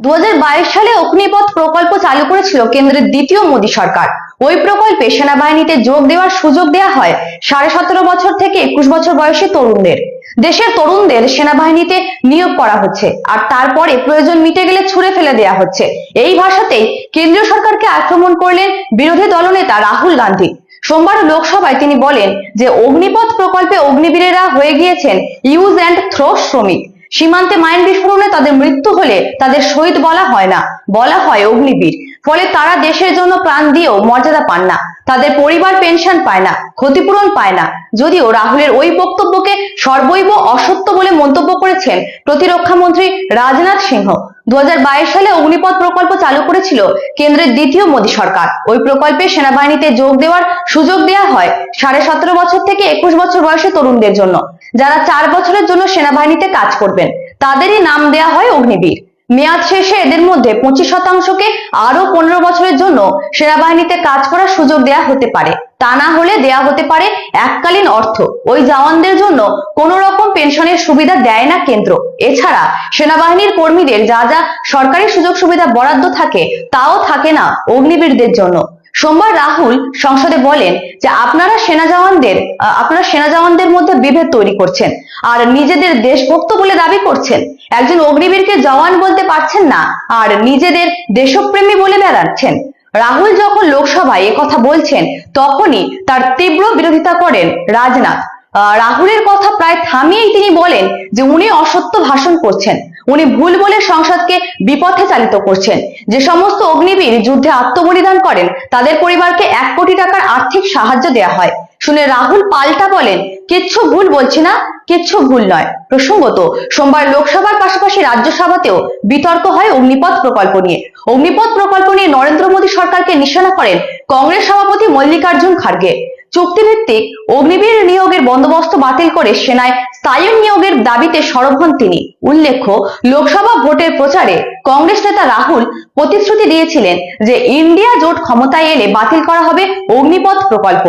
দু হাজার বাইশ সালে অগ্নিপথ প্রকল্প চালু করেছিল কেন্দ্রের দ্বিতীয় মোদী সরকার। ওই প্রকল্পে সেনাবাহিনীতে যোগ দেওয়ার সুযোগ দেওয়া হয় সাড়ে সতেরো বছর থেকে একুশ বছর বয়সী তরুণদের। দেশের তরুণদের সেনাবাহিনীতে নিয়োগ করা হচ্ছে আর তারপরে প্রয়োজন মিটে গেলে ছুড়ে ফেলে দেওয়া হচ্ছে। এই ভাষাতেই কেন্দ্রীয় সরকারকে আক্রমণ করলেন বিরোধী দলনেতা রাহুল গান্ধী। সোমবার লোকসভায় তিনি বলেন যে অগ্নিপথ প্রকল্পে অগ্নিবীরেরা হয়ে গিয়েছেন ইউজ অ্যান্ড থ্রো শ্রমিক। সীমান্তে মাইন বিস্ফোরণে তাদের মৃত্যু হলে তাদের শহীদ বলা হয় না, বলা হয় অগ্নিবীর। ফলে তারা দেশের জন্য প্রাণ দিয়েও মর্যাদা পান না, তাদের পরিবার পেনশন পায় না, ক্ষতিপূরণ পায় না। যদিও রাহুলের ওই বক্তব্যকে সর্বৈব অসত্য বলে মন্তব্য করেছেন প্রতিরক্ষা মন্ত্রী রাজনাথ সিংহ। দু হাজার বাইশ সালে অগ্নিপথ প্রকল্প চালু করেছিল কেন্দ্রের দ্বিতীয় মোদী সরকার। ওই প্রকল্পে সেনাবাহিনীতে যোগ দেওয়ার সুযোগ দেওয়া হয় সাড়ে সতেরো বছর থেকে একুশ বছর বয়সী তরুণদের জন্য। যারা চার বছরের জন্য সেনাবাহিনীতে কাজ করবেন, তাদেরই নাম দেয়া হয় অগ্নিবীর। মেয়াদ শেষে এদের মধ্যে পঁচিশ শতাংশকে আরও পনেরো বছরের জন্য সেনাবাহিনীতে কাজ করার সুযোগ দেয়া হতে পারে। তা না হলে দেয়া হতে পারে এককালীন অর্থ। ওই জওয়ানদের জন্য কোন রকম পেনশনের সুবিধা দেয় না কেন্দ্র। এছাড়া সেনাবাহিনীর কর্মীদের যা যা সরকারি সুযোগ সুবিধা বরাদ্দ থাকে, তাও থাকে না অগ্নিবীরদের জন্য। সোমবার রাহুল সংসদে বলেন যে আপনারা সেনা জওয়ানদের আপনারা সেনা জওয়ানদের মধ্যে বিভেদ তৈরি করছেন আর নিজেদের দেশভক্ত বলে দাবি করছেন। একজন অগ্নিবীরকে জওয়ান বলতে পারছেন না, আর নিজেদের দেশপ্রেমী বলে বেড়াচ্ছেন। রাহুল যখন লোকসভায় কথা বলছেন, তখনই তার তীব্র বিরোধিতা করেন রাজনাথ। রাহুলের কথা প্রায় থামিয়েই তিনি বলেন যে উনি অসত্য ভাষণ করছেন। উনি ভুল বলে সংসদকে বিপথে চালিত করছেন। যে সমস্ত অগ্নিবীর যুদ্ধে আত্মবলিদান করেন, তাদের পরিবারকে এক কোটি টাকার আর্থিক সাহায্য দেওয়া হয়। শুনে রাহুল পাল্টা বলেন, কিচ্ছু ভুল বলছি না, কিচ্ছু ভুল নয়। প্রসঙ্গত, সোমবার লোকসভার পাশাপাশি রাজ্যসভাতেও বিতর্ক হয় অগ্নিপথ প্রকল্প নিয়ে। অগ্নিপথ প্রকল্প নিয়ে নরেন্দ্র মোদী সরকারকে নিশানা করেন কংগ্রেস সভাপতি মল্লিকার্জুন খার্গে। চুক্তিভিত্তিক অগ্নিবীর নিয়োগের বন্দোবস্ত বাতিল করে সেনায় স্থায়ী নিয়োগের দাবিতে সরব হন তিনি। উল্লেখ্য, লোকসভা ভোটের প্রচারে কংগ্রেস নেতা রাহুল প্রতিশ্রুতি দিয়েছিলেন যে ইন্ডিয়া জোট ক্ষমতায় এলে বাতিল করা হবে অগ্নিপথ প্রকল্প।